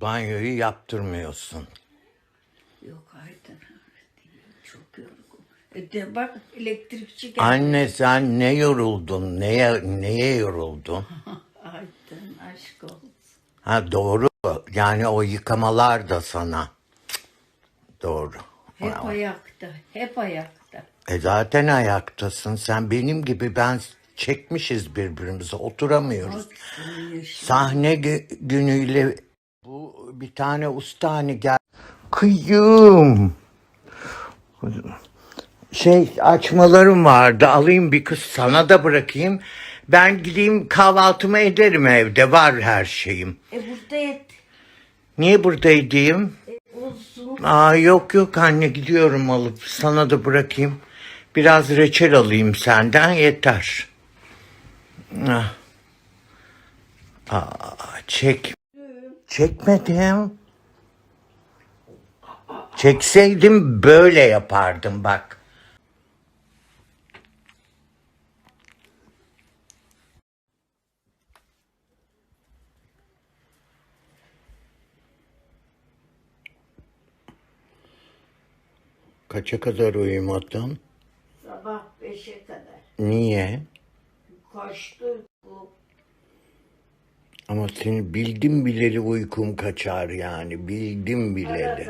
Banyoyu yaptırmıyorsun. Yok Aydın. Çok yorgun. E de bak elektrikçi geldi. Anne sen ne yoruldun? Neye, neye yoruldun? Aydın aşk olsun. Ha doğru. Yani o yıkamalar da sana. Doğru. Hep ayakta. Hep ayakta. E zaten ayaktasın. Sen benim gibi ben çekmişiz birbirimize. Oturamıyoruz. Bak. Sahne gü- günüyle bir tane usta hani gel. Kıyım. Şey açmalarım vardı. Alayım bir kız sana da bırakayım. Ben gideyim kahvaltımı ederim evde. Var her şeyim. E burada et. Niye buradaydım? E, olsun. Aa yok yok anne gidiyorum alıp sana da bırakayım. Biraz reçel alayım senden yeter. Ah. Aa, çek. Çekmedim. Çekseydim böyle yapardım bak. Kaça kadar uyumadın? Sabah beşe kadar. Niye? Koştu. Ama seni bildim bileli uykum kaçar yani. Bildim bileli.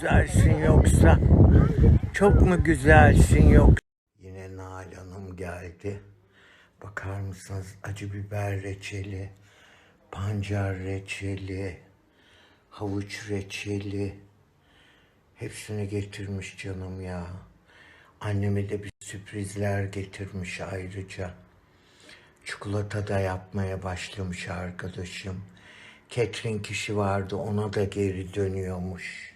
Güzelsin yoksa? Çok mu güzelsin yoksa? Yine Nalan Hanım geldi. Bakar mısınız acı biber reçeli, pancar reçeli, havuç reçeli. Hepsini getirmiş canım ya. Anneme de bir sürprizler getirmiş ayrıca. Çikolata da yapmaya başlamış arkadaşım. Catering kişi vardı ona da geri dönüyormuş.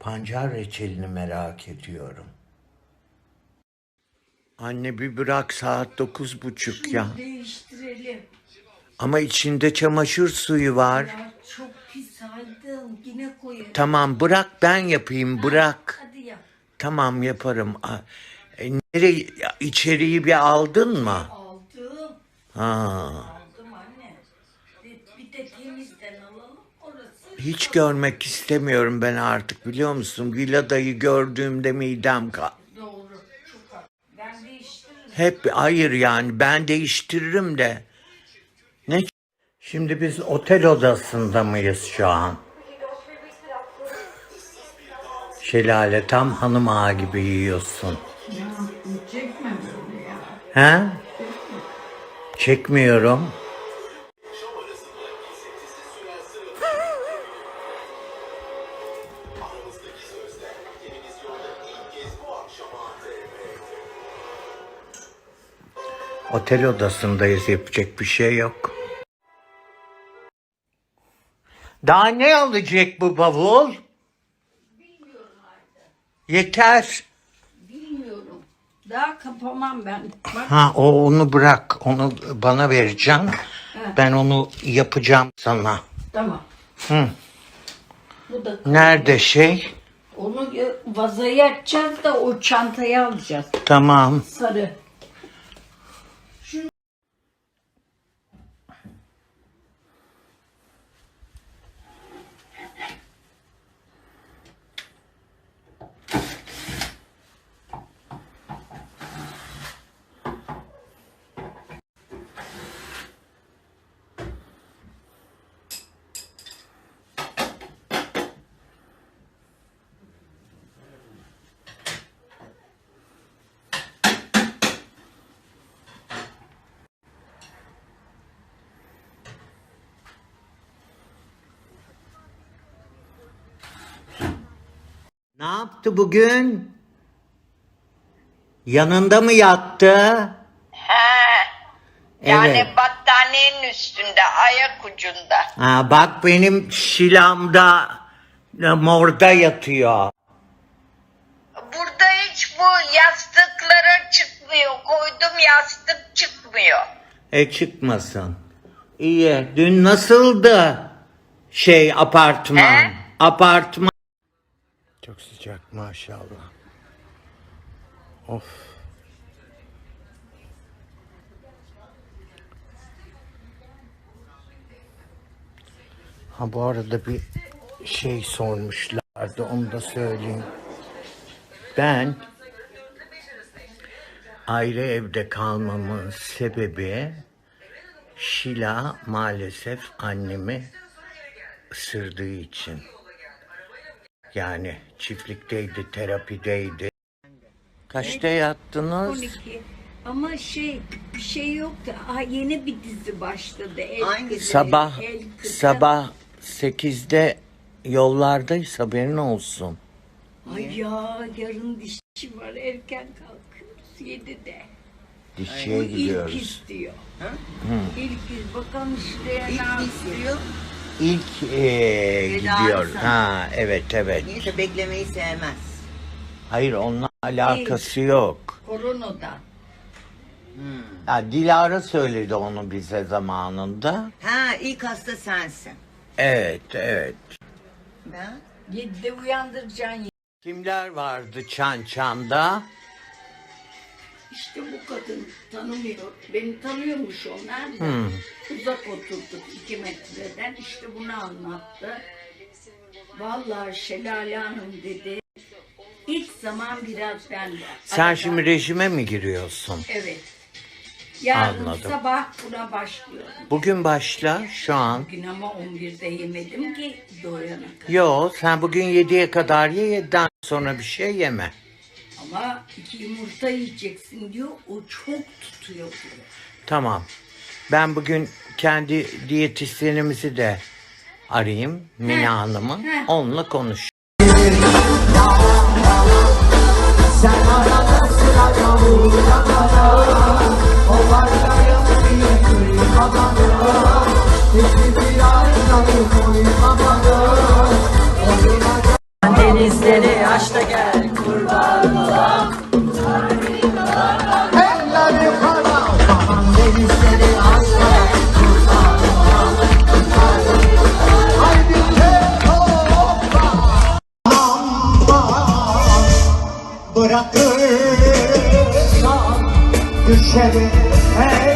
Pancar reçelini merak ediyorum. Anne bir bırak saat dokuz buçuk ya. değiştirelim. Ama içinde çamaşır suyu var. Ya çok pis Aydın. Yine koyarım. Tamam bırak ben yapayım bırak. Hadi yap. Tamam yaparım. A- E, nereye içeriği bir aldın mı? Aldım. Ha. Aldım anne. Bir, bir de temizden alalım. Orası Hiç görmek istemiyorum ben artık biliyor musun? Villadayı gördüğümde midem ka- doğru. Çok haklı. Ben değiştiririm. Hep hayır yani ben değiştiririm de. Ne? Şimdi biz otel odasında mıyız şu an? Şelale tam hanım ağa gibi yiyorsun. Ya çekme böyle ya. He? Çekmiyorum. Otel odasındayız yapacak bir şey yok. Daha ne alacak bu bavul? Yeter. Bilmiyorum. Daha kapamam ben. Bak Ha o onu bırak. Onu bana vereceksin. Ben onu yapacağım sana. tamam. Hı. Bu da Nerede şey? onu vazaya atacağız da o çantayı alacağız. Tamam. Sarı. Ne yaptı bugün? Yanında mı yattı? He. Yani Evet. battaniyenin üstünde, ayak ucunda. Ha, bak benim şilamda Morda yatıyor. Burada hiç bu yastıklara çıkmıyor. Koydum yastık çıkmıyor. E çıkmasın. İyi. Dün nasıldı şey apartman? He? Apartman. Çok sıcak maşallah. Of. Ha bu arada bir şey sormuşlardı onu da söyleyeyim. Ben ayrı evde kalmamın sebebi Şila maalesef annemi ısırdığı için. Yani çiftlikteydi, terapideydi. Kaçta yattınız? 12. Ama şey bir şey yoktu. Aa, yeni bir dizi başladı. El Hangisi? Kızı, Sabah El Kızı. sabah 8'de yollardayız haberin olsun. Ay ya yarın dişi var. Erken kalkıyoruz 7'de. Dişçiye ilk gidiyoruz. istiyor. İlk iz. Bakalım işte ne İlk ne yapıyor. istiyor? İlk Veda gidiyor. Ha evet evet. Neyse beklemeyi sevmez. Hayır onunla alakası yok. Koronadan. Ya Dilara söyledi onu bize zamanında. Ha ilk hasta sensin. Evet evet. Ben? 7'de uyandıracaksın. Kimler vardı Çan Çan'da? İşte bu kadın tanımıyor. Beni tanıyormuş onlar da. Hmm. Uzak oturduk iki metreden. İşte bunu anlattı. Vallahi Şelale Hanım dedi. İlk zaman biraz ben de. Sen Arada- şimdi rejime mi giriyorsun? Evet. Yarın Anladım. sabah buna başlıyorum. Bugün başla şu an. Bugün ama 11'de yemedim ki doyana kadar. Yo sen bugün 7'ye kadar ye 7'den sonra bir şey yeme. Ama iki yumurta yiyeceksin diyor. O çok tutuyor diyor. Tamam. Ben bugün kendi diyetisyenimizi de arayayım. Mine Hanım'ı. Heh. Onunla konuş. Denizleri the seven.